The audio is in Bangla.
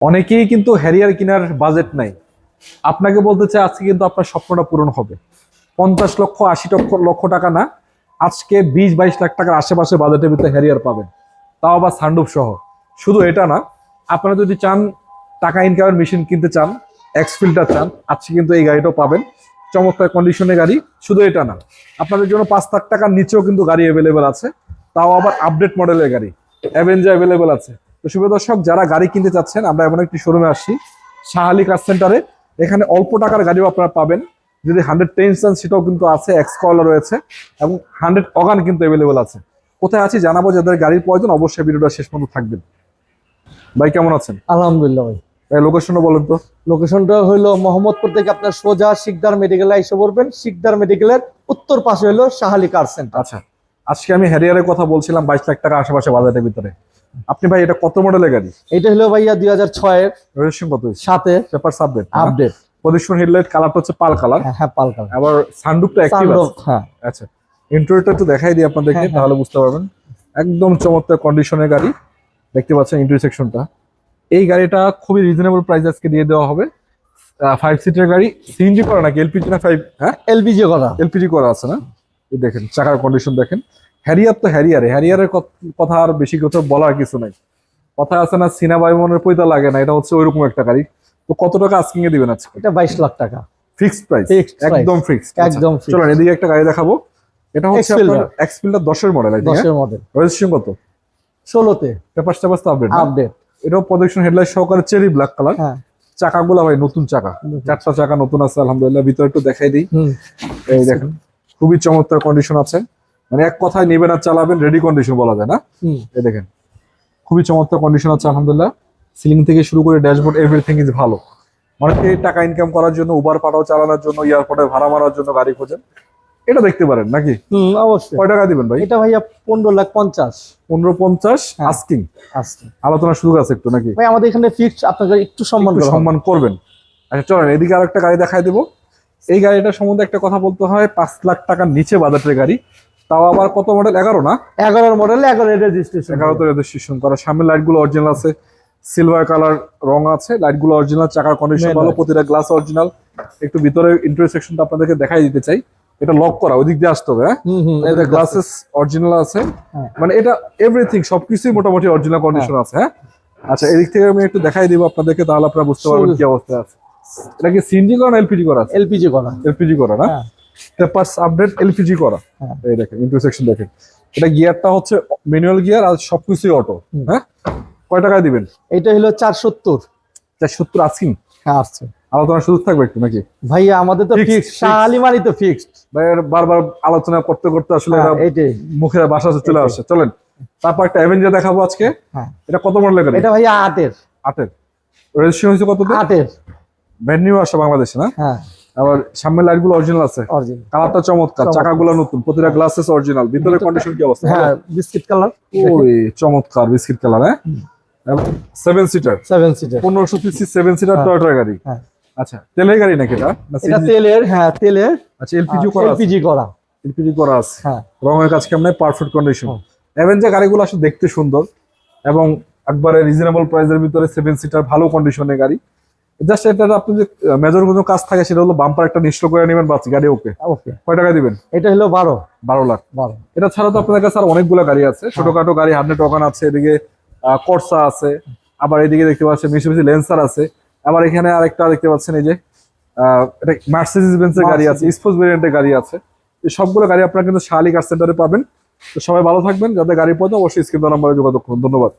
অনেকেই কিন্তু হ্যারিয়ার কেনার বাজেট নাই। আপনাকে বলতে চাই, আজকে কিন্তু আপনার স্বপ্নটা পূরণ হবে। পঞ্চাশ লক্ষ, আশি লক্ষ লক্ষ টাকা না, আজকে বিশ, বাইশ লাখ টাকার আশেপাশে বাজেটের ভিতরে হ্যারিয়ার পাবেন। তাও আবার সানডুপ সহ। শুধু এটা না, আপনারা যদি চান টাকা ইনকামের মেশিন কিনতে চান এক্স ফিল্টার চান, আজকে কিন্তু এই গাড়িটাও পাবেন। চমৎকার কন্ডিশনের গাড়ি, শুধু এটা না। আপনাদের জন্য পাঁচ লাখ টাকার নিচেও কিন্তু গাড়ি অ্যাভেলেবেল আছে। তাও আবার আপডেট মডেলের গাড়ি। অ্যাভেঞ্জার অ্যাভেলেবেল আছে। তো শুভ দর্শক যারা গাড়ি কিনতে চাচ্ছেন আমরা এমন একটি শোরুমে আসছি শাহালি কার সেন্টারে এখানে অল্প টাকার গাড়িও আপনারা পাবেন। যদি হান্ড্রেড টেন চান সেটাও কিন্তু আছে এক্স কলার রয়েছে এবং হান্ড্রেড অগান কিন্তু অ্যাভেলেবেল আছে। কোথায় আছি জানাব যাদের গাড়ির প্রয়োজন অবশ্যই ভিডিওটা শেষ পর্যন্ত থাকবেন। ভাই কেমন আছেন? আলহামদুলিল্লাহ ভাই। ভাই লোকেশনটা বলেন তো। লোকেশনটা হলো মোহাম্মদপুর থেকে আপনার সোজা শিকদার মেডিকেলে এসে পড়বেন। শিকদার মেডিকেলের উত্তর পাশে হলো শাহালি কার সেন্টার আচ্ছা আজকে আমি হ্যারিয়ারের কথা বলছিলাম বাইশ লাখ টাকা আশেপাশে বাজারের ভিতরে। আপনি ভাই এটা কত মডেলের গাড়ি? এটা হলো ভাইয়া দুই হাজার ছয়ের রেজিস্ট্রেশন কত সাথে paper subject update position headlight কালারটা হচ্ছে পাল কালার হ্যাঁ পাল কালার আবার সানডুপটা অ্যাক্টিভ আছে। হ্যাঁ। আচ্ছা ইন্টারভিউটা একটু দেখাই দিই আপনাদেরকে হ্যাঁ, হ্যাঁ। তাহলে বুঝতে পারবেন। একদম চমৎকার কন্ডিশনের গাড়ি। দেখতে পাচ্ছেন ইন্টারভিউ সেকশনটা এই গাড়িটা খুবই রিজনেবল প্রাইস আজকে দিয়ে দেওয়া হবে। ফাইভ সিটের গাড়ি। সিএনজি করা নাকি? এলপিজি না ফাইভ হ্যাঁ? এলপিজি করা। এলপিজি করা আছে না? দেখেন চাকার কন্ডিশন দেখেন। হ্যারিয়ার তো হ্যারিয়ারে হ্যারিয়ারের কথা আর বেশি কথা বলার কিছু নাই। কথা আছে না সিনা বায়ুমনের পয়তা লাগে না এটা হচ্ছে ওইরকম একটা গাড়ি। তো কত টাকা আস্কিং এ দিবেন আজকে? এটা বাইশ লাখ টাকা। ফিক্সড প্রাইস একদম ফিক্সড একদম fixed। চলুন এদিকে একটা গাড়ি দেখাবো। এটা হচ্ছে। আপনার এক্সপিল্ডার দশের মডেল দশের মডেল রেজিস্ট্রেশন কত? ষোলোতে। পেপার টেপার তো আপডেট আপডেট এটাও প্রজেকশন হেডলাইট সহকারে চেরি ব্ল্যাক কালার হ্যাঁ। চাকাগুলো ভাই নতুন চাকা। চারটা চাকা নতুন আছে আলহামদুলিল্লাহ। ভিতরে একটু দেখাই দিই। এই দেখেন খুবই চমৎকার কন্ডিশন আছে। মানে এক কথায় নেবেন আর চালাবেন রেডি কন্ডিশন বলা যায় না? এই দেখেন খুবই চমৎকার কন্ডিশন আছে আলহামদুলিল্লাহ। সিলিং থেকে শুরু করে ড্যাশবোর্ড এভরিথিং ইজ ভালো। অনেকে টাকা ইনকাম করার জন্য উবার পাঠাও চালানোর জন্য এয়ারপোর্টে ভাড়া মারার জন্য গাড়ি খোঁজেন। এটা দেখতে পারেন নাকি? হুম অবশ্যই। কয় টাকা দিবেন ভাই? এটা ভাইয়া পনেরো লাখ পঞ্চাশ। পনেরো পঞ্চাশ। আস্কিং আলোচনা সুযোগ আছে একটু নাকি? ভাই আমাদের এখানে ফিক্সড আপনাকে একটু সম্মান সম্মান করবেন। আচ্ছা চলেন এদিকে আর একটা গাড়ি দেখাই দেবো। এই গাড়িটার সম্বন্ধে একটা কথা বলতে হয় পাঁচ লাখ টাকার নিচে বাজেটের গাড়ি। তাও আবার কত মডেল এগারো না? এগারোর মডেল এগারো রেজিস্ট্রেশন এগারোতে রেজিস্ট্রেশন করা। সামনে লাইটগুলো অরিজিনাল আছে। সিলভার কালার রং আছে। লাইটগুলো অরিজিনাল চাকার কন্ডিশন ভালো প্রতিটা গ্লাস অরিজিনাল একটু ভিতরে ইন্টারসেকশনটা আপনাদেরকে দেখাই দিতে চাই। এটা লক করা ওদিক দিয়ে আসতে হবে হ্যাঁ? গ্লাসেস অরিজিনাল আছে। হ্যাঁ। মানে এটা এভরিথিং সবকিছুই মোটামুটি অরিজিনাল কন্ডিশন আছে হ্যাঁ? আচ্ছা এদিক থেকে আমি একটু দেখাই দিব আপনাদেরকে তাহলে আপনারা বুঝতে পারবেন কি অবস্থা আছে। এটা কি সিএনজি করা না এলপিজি করা এলপিজি করা। এলপিজি করা না? হ্যাঁ। পেপারস আপডেট এলপিজি করা। হ্যাঁ। এই দেখেন ইন্টারসেকশন দেখেন। এটা গিয়ারটা হচ্ছে ম্যানুয়াল গিয়ার আর সবকিছুই অটো হ্যাঁ? কয় টাকায় দিবেন? এটা হলো চার সত্তর চার সত্তর আশি হ্যাঁ আসছে। আলোচনা সুযোগ থাকবে একটু নাকি? ভাইয়া আমাদের তো ফিক্সড শাহালিমারি তো ফিক্সড ভাই বারবার আলোচনা করতে করতে আসলে এইটাই। মুখের বাসা চলে। আসছে। চলেন তারপর একটা অ্যাভেঞ্জার দেখাবো আজকে। হ্যাঁ। এটা কত মডেলের গাড়ি এটা ভাইয়া আটের। আটের। রেজিস্ট্রেশন হয়েছে কত আটের। ব্র্যান্ড নিউ আসে বাংলাদেশে না? হ্যাঁ। আবার সামনের লাইটগুলো অরিজিনাল আছে কালারটা চমৎকার চমৎকার। চাকাগুলো নতুন প্রতিটা গ্লাসেস অরিজিনাল ভিতরে কন্ডিশন কি অবস্থা? হ্যাঁ বিস্কিট কালার ওই চমৎকার বিস্কিট কালার হ্যাঁ? সেভেন সিটার সেভেন সিটার পনেরোশো সিসি সেভেন সিটার হ্যাঁ। টয়টার গাড়ি। হ্যাঁ। আচ্ছা তেলের গাড়ি নাকি এটা? এটা তেলের হ্যাঁ তেলের। আচ্ছা এলপিজি করা আছে। এলপিজি করা এলপিজি করা আছে। হ্যাঁ। রঙের কাজ কেমন? পারফেক্ট কন্ডিশন হ্যাঁ। অ্যাভেঞ্জার গাড়িগুলো আসলে দেখতে সুন্দর এবং একবারে রিজনেবল প্রাইসের ভিতরে সেভেন সিটার ভালো কন্ডিশনের গাড়ি। জাস্ট এটা আপনি যে মেজর কোনো কাজ থাকে সেটা হলো বাম্পার একটা নিশ্চয় করে নেবেন বাস গাড়ি ওকে ওকে কয় টাকা দিবেন? এটা হলো বারো। বারো লাখ। বারো। এটা ছাড়া তো আপনাদের কাছে আর অনেকগুলো গাড়ি আছে। ছোটখাটো গাড়ি হান্ড্রেড ওয়াগান আছে এদিকে কর্সা আছে আবার এদিকে দেখতে পাচ্ছেন মিশি লেন্সার আছে। আবার এখানে আরেকটা দেখতে পাচ্ছেন এই যে এটা মার্সিডিজ বেঞ্চের গাড়ি আছে স্পোর্টস ভেরিয়েন্টের গাড়ি আছে। এই সবগুলো গাড়ি আপনারা কিন্তু শাহালি কার সেন্টারে পাবেন। তো সবাই ভালো থাকবেন। যাদের গাড়ি পড়তে অবশ্যই স্ক্রিন নাম্বারে যোগাযোগ করুন। ধন্যবাদ।